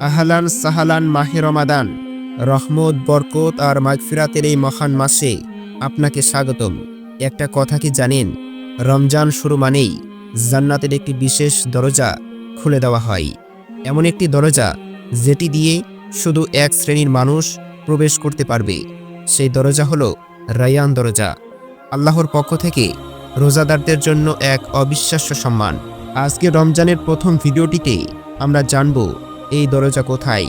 আহলান সাহালান মাহে রমাদান। রহমত, বরকত আর মাগফিরাতের এই মহান মাসে আপনাকে স্বাগতম। একটা কথা কি জানেন? রমজান শুরু মানেই জান্নাতের একটি বিশেষ দরজা খুলে দেওয়া হয়। এমন একটি দরজা যেটি দিয়ে শুধু এক শ্রেণির মানুষ প্রবেশ করতে পারবে। সেই দরজা হলো রায়ান দরজা। আল্লাহর পক্ষ থেকে রোজাদারদের জন্য এক অবিশ্বাস্য সম্মান। আজকে রমজানের প্রথম ভিডিওটিতে আমরা জানব এই দরজা কোথায়?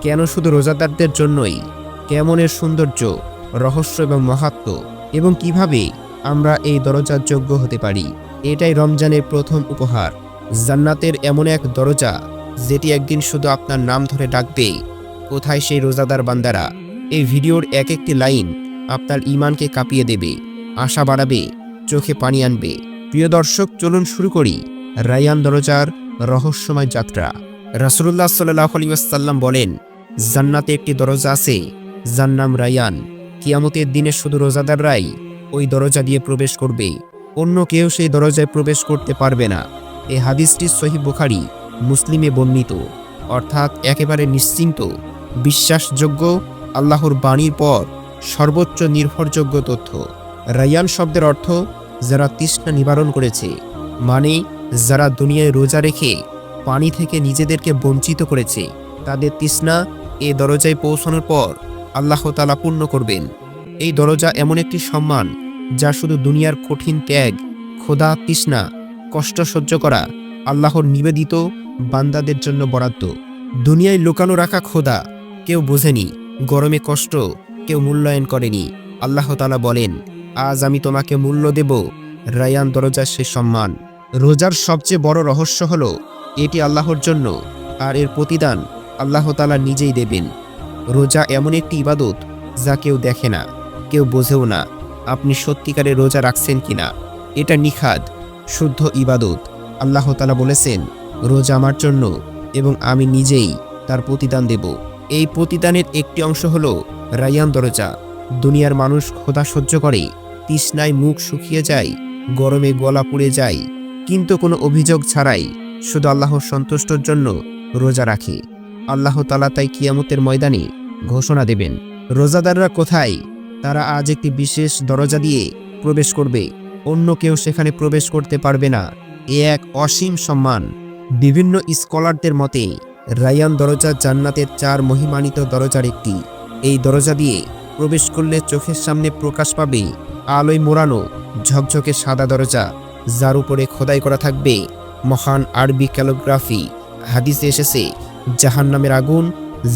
কেন শুধু রোজাদারদের জন্যই? কেমন এর সৌন্দর্য, রহস্য এবং মাহাত্ম? এবং কীভাবে আমরা এই দরজার যোগ্য হতে পারি? এটাই রমজানের প্রথম উপহার। জান্নাতের এমন এক দরজা, যেটি একদিন শুধু আপনার নাম ধরে ডাকবে। কোথায় সেই রোজাদার বান্দারা? এই ভিডিওর এক একটি লাইন আপনার ইমানকে কাঁপিয়ে দেবে, আশা বাড়াবে, চোখে পানি আনবে। প্রিয় দর্শক, চলুন শুরু করি রায়ান দরজার রহস্যময় যাত্রা। রাসুল্লাহ সাল্লাহ আলিয়াসাল্লাম বলেন, জান্নাতে একটি দরজা আছে, যার নাম রায়ান। কিয়ামতের দিনে শুধু রোজাদাররাই ওই দরজা দিয়ে প্রবেশ করবে, অন্য কেউ সেই দরজায় প্রবেশ করতে পারবে না। এই হাদিসটি সহি বুখারি, মুসলিমে বর্ণিত। অর্থাৎ একেবারে নিশ্চিন্ত, বিশ্বাসযোগ্য, আল্লাহর বাণীর পর সর্বোচ্চ নির্ভরযোগ্য তথ্য। রায়ান শব্দের অর্থ, যারা তৃষ্ণা নিবারণ করেছে মানে যারা দুনিয়ায় রোজা রেখে পানি থেকে নিজেদেরকে বঞ্চিত করেছে। তাদের তৃষ্ণা এ দরজায় পৌঁছানোর পর আল্লাহ তালা পূর্ণ করবেন। এই দরজা এমন একটি সম্মান যা শুধু দুনিয়ার কঠিন ত্যাগ খোদা তৃষ্ণা, কষ্ট সহ্য করা, আল্লাহর নিবেদিত বান্দাদের জন্য বরাদ্দ। দুনিয়ায় লুকানো রাখা খোদা কেউ বোঝেনি, গরমে কষ্ট কেউ মূল্যায়ন করেনি। আল্লাহ তালা বলেন, আজ আমি তোমাকে মূল্য দেব। রায়ান দরজার সে সম্মান। রোজার সবচেয়ে বড় রহস্য হল এটি আল্লাহর জন্য, আর এর প্রতিদান আল্লাহ তালা নিজেই দেবেন। রোজা এমন একটি ইবাদত যা কেউ দেখে না, কেউ বোঝেও না, আপনি সত্যিকারে রোজা রাখছেন কিনা। এটা নিখাদ, শুদ্ধ ইবাদত। আল্লাহ তালা বলেছেন, রোজা আমার জন্য এবং আমি নিজেই তার প্রতিদান দেব। এই প্রতিদানের একটি অংশ হল রায়ান দরজা। দুনিয়ার মানুষ খোদা সহ্য করে, তৃষ্ণায় মুখ শুকিয়ে যায়, গরমে গলা পুড়ে যায়, কিন্তু কোনো অভিযোগ ছাড়াই শুধু আল্লাহর সন্তুষ্টর জন্য রোজা রাখে। আল্লাহ তালা তাই কিয়ামতের ময়দানে ঘোষণা দেবেন, রোজাদাররা কোথায়? তারা আজ একটি বিশেষ দরজা দিয়ে প্রবেশ করবে, অন্য কেউ সেখানে প্রবেশ করতে পারবে না। এ এক অসীম সম্মান। বিভিন্ন স্কলারদের মতে, রায়ান দরজা জান্নাতের চার মহিমানিত দরজার একটি। এই দরজা দিয়ে প্রবেশ করলে চোখের সামনে প্রকাশ পাবে, আলোয় মোড়ানো ঝকঝকে সাদা দরজা, যার উপরে খোদাই করা থাকবে। মহান আরবি ক্যালোগ্রাফি। হাদিসে এসেছে জাহান নামের আগুন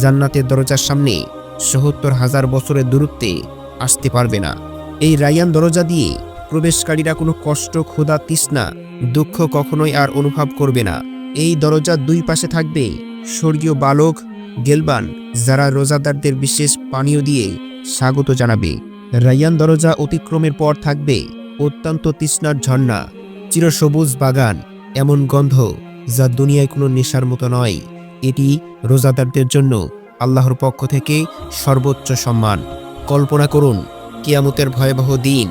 জান্নাতের দরজার সামনে সত্তর হাজার বছরের দূরত্বে আসতে পারবে না। এই রায়ান দরজা দিয়ে প্রবেশকারীরা কোনো কষ্ট, ক্ষুধা, তৃষ্ণা, দুঃখ কখনোই আর অনুভব করবে না। এই দরজার দুই পাশে থাকবে স্বর্গীয় বালক গেলবান, যারা রোজাদারদের বিশেষ পানীয় দিয়ে স্বাগত জানাবে। রায়ান দরজা অতিক্রমের পর থাকবে অত্যন্ত তৃষ্ণার ঝর্ণা, চিরসবুজ বাগান এমন গন্ধ যা দুনিয়ায় কোনো নেশার মতো নয়। এটি রোজাদারদের জন্য আল্লাহর পক্ষ থেকে সর্বোচ্চ সম্মান। কল্পনা করুন, কিয়ামতের ভয়াবহ দিন,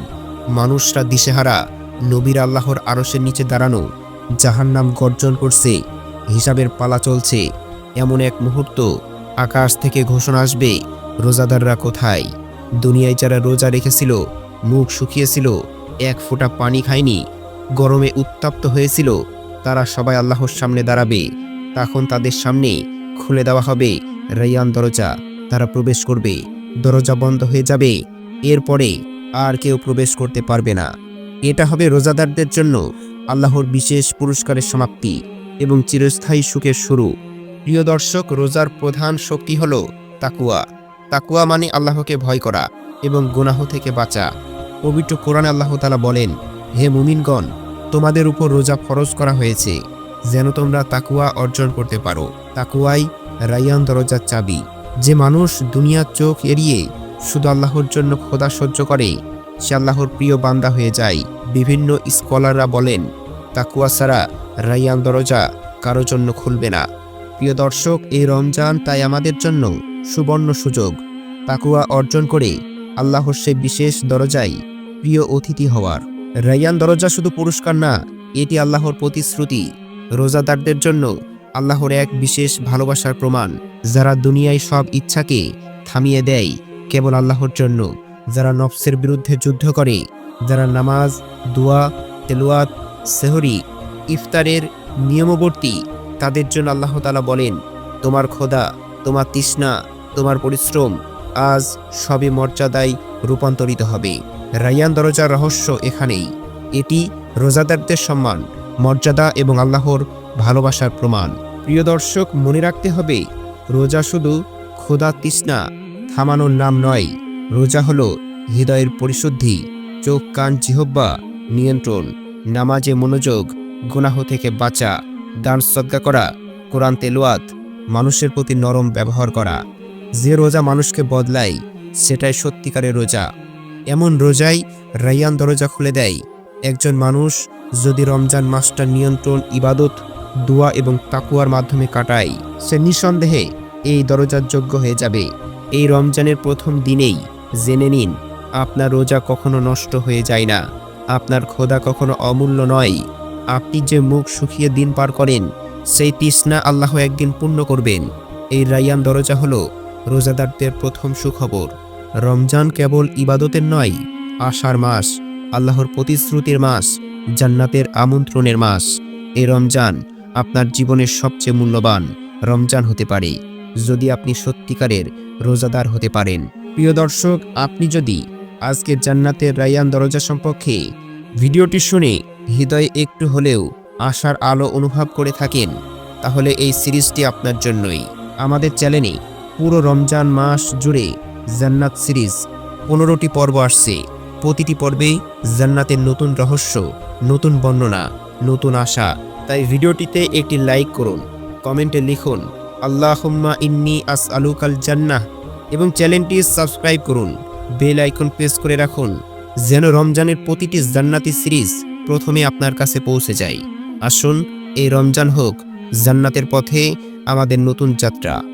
মানুষরা দিশেহারা, নবীর আল্লাহর আরশের নিচে দাঁড়ানো, জাহান্নাম গর্জন করছে, হিসাবের পালা চলছে। এমন এক মুহূর্ত আকাশ থেকে ঘোষণা আসবে, রোজাদাররা কোথায়? দুনিয়ায় যারা রোজা রেখেছিল, মুখ শুকিয়েছিল, এক ফোঁটা পানি খায়নি গরমে উত্তপ্ত হয়েছিল, তারা সবাই আল্লাহর সামনে দাঁড়াবে। তখন তাদের সামনে খুলে দেওয়া হবে রাইয়ান দরজা, তারা প্রবেশ করবে। দরজা বন্ধ হয়ে যাবে, এরপরে আর কেউ প্রবেশ করতে পারবে না। এটা হবে রোজাদারদের জন্য আল্লাহর বিশেষ পুরস্কারের সমাপ্তি এবং চিরস্থায়ী সুখের শুরু। প্রিয় দর্শক, রোজার প্রধান শক্তি হল তাকুয়া তাকুয়া মানে আল্লাহকে ভয় করা এবং গুনাহ থেকে বাঁচা। পবিত্র কোরআন আল্লাহ তালা বলেন হে মুমিনগণ, তোমাদের উপর রোজা ফরজ করা হয়েছে, যেন তোমরা তাকুয়া অর্জন করতে পারো। তাকুয়াই রাইয়ান দরজার চাবি। যে মানুষ দুনিয়ার চোখ এড়িয়ে শুধু আল্লাহর জন্য খোদা সহ্য করে, সে আল্লাহর প্রিয় বান্দা হয়ে যায়। বিভিন্ন স্কলাররা বলেন তাকুয়া ছাড়া রাইয়ান দরজা কারও জন্য খুলবে না। প্রিয় দর্শক, এই রমজান তাই আমাদের জন্য সুবর্ণ সুযোগ। তাকুয়া অর্জন করে আল্লাহর সে বিশেষ দরজায় প্রিয় অতিথি হওয়ার। রায়ান দরজা শুধু পুরস্কার না, এটি আল্লাহর প্রতিশ্রুতি। রোজাদারদের জন্য আল্লাহর এক বিশেষ ভালোবাসার প্রমাণ, যারা দুনিয়ায় সব ইচ্ছাকে থামিয়ে দেয় কেবল আল্লাহর জন্য। যারা নফসের বিরুদ্ধে যুদ্ধ করে, যারা নামাজ, দোয়া তেলোয়াত সেহরি, ইফতারের নিয়মবর্তী, তাদের জন্য আল্লাহ তালা বলেন, তোমার খোদা তোমার তৃষ্ণা, তোমার পরিশ্রম আজ সবই মর্যাদায় রূপান্তরিত হবে। রায়ান দরজার রহস্য এখানেই। এটি রোজাদারদের সম্মান, মর্যাদা এবং আল্লাহর ভালোবাসার প্রমাণ। প্রিয় দর্শক, মনে রাখতে হবে, রোজা শুধু খোদা তৃষ্ণা, থামানোর নাম নয়। রোজা হলো হৃদয়ের পরিশুদ্ধি, চোখ, কান জিহব্বা নিয়ন্ত্রণ, নামাজে মনোযোগ, গুনাহ থেকে বাঁচা, দান সদ্গা করা, কোরআন তেলোয়াত, মানুষের প্রতি নরম ব্যবহার করা। যে রোজা মানুষকে বদলায়, সেটাই সত্যিকারের রোজা। এমন রোজাই রাইয়ান দরজা খুলে দেয়। একজন মানুষ যদি রমজান মাসটা নিয়ন্ত্রণ, ইবাদত, দোয়া এবং তাকুয়ার মাধ্যমে কাটায়, সে নিঃসন্দেহে এই দরজার যোগ্য হয়ে যাবে। এই রমজানের প্রথম দিনেই জেনে নিন, আপনার রোজা কখনো নষ্ট হয়ে যায় না। আপনার খোদা কখনো অমূল্য নয়। আপনি যে মুখ শুকিয়ে দিন পার করেন, সেই তৃষ্ণা আল্লাহ একদিন পূর্ণ করবেন। এই রাইয়ান দরজা হলো রোজাদারদের প্রথম সুখবর। রমজান কেবল ইবাদতের নয় আশার মাস, আল্লাহর প্রতিশ্রুতির মাস, জান্নাতের আমন্ত্রণের মাস। এই রমজান আপনার জীবনের সবচেয়ে মূল্যবান রমজান হতে পারে, যদি আপনি সত্যিকারের রোজাদার হতে পারেন। প্রিয় দর্শক, আপনি যদি আজকের জান্নাতের রায়ান দরজা সম্পর্কে ভিডিওটি শুনে হৃদয়ে একটু হলেও আশার আলো অনুভব করে থাকেন, তাহলে এই সিরিজটি আপনার জন্যই। আমাদের চ্যানেলে পুরো রমজান মাস জুড়ে জান্নাত সিরিজ। পনেরোটি পর্ব আসছে। প্রতিটি পর্বেই জান্নাতের নতুন রহস্য, নতুন বর্ণনা, নতুন আশা। তাই ভিডিওটিতে একটি লাইক করুন, কমেন্টে লিখুন, আল্লাহুম্মা ইন্নি আস আলুকাল জান্নাহ এবং চ্যানেলটি সাবস্ক্রাইব করুন, বেল আইকন প্রেস করে রাখুন, যেন রমজানের প্রতিটি জান্নাতি সিরিজ প্রথমে আপনার কাছে পৌঁছে যায়। আসুন, এই রমজান হোক জান্নাতের পথে আমাদের নতুন যাত্রা।